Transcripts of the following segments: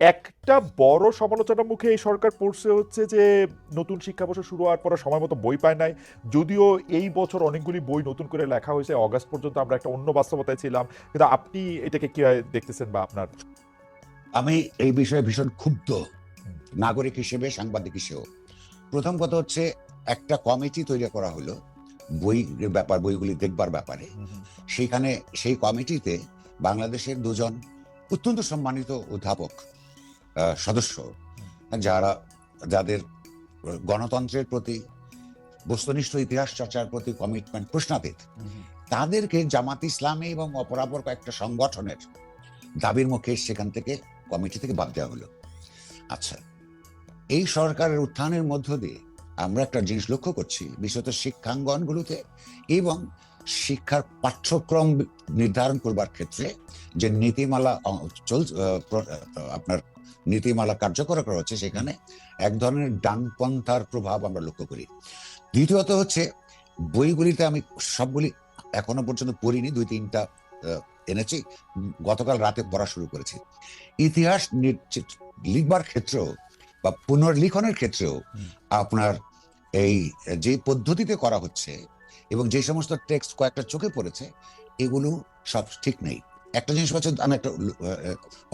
একটা বড় সমালোচনার মুখে এই সরকার পড়ছে হচ্ছে যে নতুন শিক্ষাবর্ষ শুরু হওয়ার পরে সময় মতো বই পায় নাই। যদিও এই বছর অনেকগুলি বই নতুন করে লেখা হয়েছে অগাস্ট পর্যন্ত আমরা একটা অন্য বাস্তবতায় ছিলাম। কিন্তু আপনি এটাকে কি দেখতেছেন বা আপনার? আমি এই বিষয়ে ভীষণ ক্ষুব্ধ নাগরিক হিসেবে সাংবাদিক হিসেবেও প্রথম কথা হচ্ছে একটা কমিটি তৈরি করা হলো বই ব্যাপার বইগুলি দেখবার ব্যাপারে। সেইখানে সেই কমিটিতে বাংলাদেশের দুজন অত্যন্ত সম্মানিত অধ্যাপক সদস্য, যারা, যাদের গণতন্ত্রের প্রতি, বস্তুনিষ্ঠ ইতিহাস চর্চার প্রতি কমিটমেন্ট প্রশ্নাতীত, তাদেরকে জামাত ইসলামী এবং অপরাপর কয়েকটা সংগঠনের দাবির মুখে সেখান থেকে কমিটি থেকে বাদ দেওয়া হলো। আচ্ছা এই সরকারের উত্থানের মধ্য দিয়ে আমরা একটা জিনিস লক্ষ্য করছি, বিশেষত শিক্ষাঙ্গনগুলোতে এবং শিক্ষার পাঠ্যক্রম নির্ধারণ করবার ক্ষেত্রে যে নীতিমালা চল আপনার নীতিমালা কার্যকর করা হচ্ছে সেখানে এক ধরনের ডানপন্থার প্রভাব আমরা লক্ষ্য করি। দ্বিতীয়ত হচ্ছে বইগুলিতে আমি সবগুলি এখনও পর্যন্ত পড়িনি দুই তিনটা এনেছি গতকাল রাতে পড়া শুরু করেছি। ইতিহাস লিখবার ক্ষেত্রেও বা পুনর্লিখনের ক্ষেত্রেও আপনার এই, যে পদ্ধতিতে করা হচ্ছে এবং যে সমস্ত টেক্সট কয়েকটা চোখে পড়েছে, এগুলো সব ঠিক নেই। একটা জিনিস হচ্ছে, আমি একটা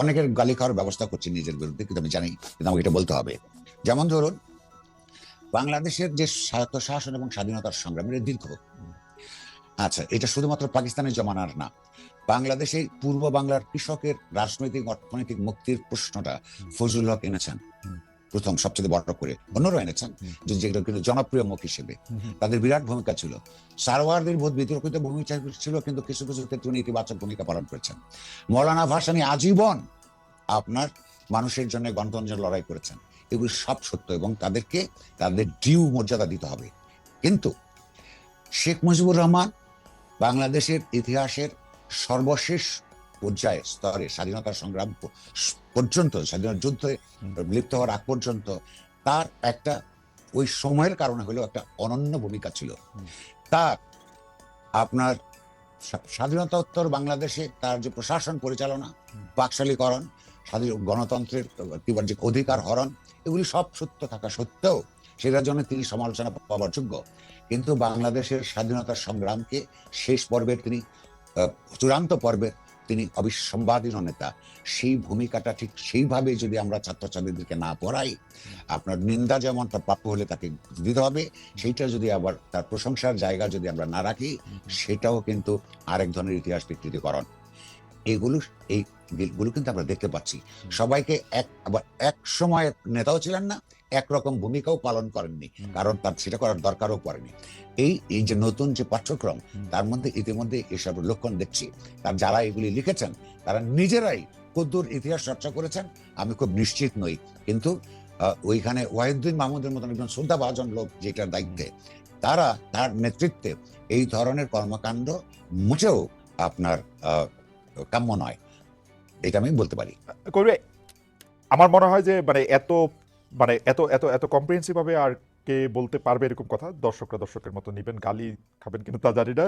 অনেকের গালি খাওয়ার ব্যবস্থা করছি নিজের বিরুদ্ধে, কিন্তু আমি জানি, কিন্তু আমাকে এটা বলতে হবে। যেমন ধরুন, বাংলাদেশের যে স্বায়ত্ত শাসন এবং স্বাধীনতার সংগ্রামের দীর্ঘ। আচ্ছা এটা শুধুমাত্র পাকিস্তানের জমানার না, বাংলাদেশে পূর্ব বাংলার কৃষকের রাজনৈতিক, অর্থনৈতিক মুক্তির প্রশ্নটা ফজলুল হক এনেছেন। প্রথম সবচেয়ে বড় করে অন্যরাও এনেছেন যে যেগুলো কিন্তু জনপ্রিয় মুখ হিসেবে। তাদের বিরাট ভূমিকা ছিল। সারওয়ারদের বোধ বিতর্কিত ভূমিকা ছিল কিন্তু কিছু কিছু ক্ষেত্রে উনি ইতিবাচক ভূমিকা পালন করেছেন। মৌলানা ভাসানী আজীবন আপনার মানুষের জন্য গণতন্ত্রের লড়াই করেছেন। এগুলি সব সত্য এবং তাদেরকে তাদের ডিউ মর্যাদা দিতে হবে। কিন্তু শেখ মুজিবুর রহমান বাংলাদেশের ইতিহাসের সর্বশেষ পর্যায়ে স্তরে স্বাধীনতা সংগ্রাম পর্যন্ত স্বাধীনতা যুদ্ধে লিপ্ত হওয়ার আগ পর্যন্ত তার একটা ওই সময়ের কারণে হলেও একটা অনন্য ভূমিকা ছিল। তার আপনার স্বাধীনতা উত্তর বাংলাদেশে তার যে প্রশাসন পরিচালনা বাকশালীকরণ স্বাধীন গণতন্ত্রের কি যে অধিকার হরণ এগুলি সব সত্য থাকা সত্ত্বেও সেটার জন্য তিনি সমালোচনা পাওয়ার যোগ্য। কিন্তু বাংলাদেশের স্বাধীনতা সংগ্রামকে শেষ পর্বের তিনি চূড়ান্ত পর্বের তিনি অবিসম্বাদীন নেতা। সেই ভূমিকাটা ঠিক সেইভাবে যদি আমরা ছাত্রছাত্রীদেরকে না পড়াই, আপনার নিন্দা যেমন তার প্রাপ্য হলে তাকে দিতে হবে, সেইটা যদি আবার তার প্রশংসার জায়গা যদি আমরা না রাখি, সেটাও কিন্তু আরেক ধরনের ইতিহাস বিকৃতিকরণ। এগুলো এইগুলো কিন্তু আমরা দেখতে পাচ্ছি। সবাইকে এক, আবার এক সময় নেতাও ছিলেন না একরকম ভূমিকাও পালন করেননি। কারণ তার সেটা করার দরকারও পড়েনি। এই এই যে নতুন যে পাঠ্যক্রম তার মধ্যে ইতিমধ্যে এসব লক্ষণ দেখছি। তার যারা এগুলি লিখেছেন তারা নিজেরাই কদ্দুর ইতিহাস চর্চা করেছেন আমি খুব নিশ্চিত নই। কিন্তু ওইখানে ওয়াহিদুদ্দিন মাহমুদের মতন একজন শ্রদ্ধাভাজন লোক যেটার দায়িত্বে তারা তার নেতৃত্বে এই ধরনের কর্মকাণ্ড মুছেও আপনার আহ, কাম্য নয়। এটা আমি বলতে পারি। আমার মনে হয় যে মানে এত মানে এত এত এত কম্প্রিহেন্সিভ ভাবে আর কে বলতে পারবে এরকম কথা? দর্শকরা দর্শকের মতো নেবেন, গালি খাবেন কিন্তু তা জানি না।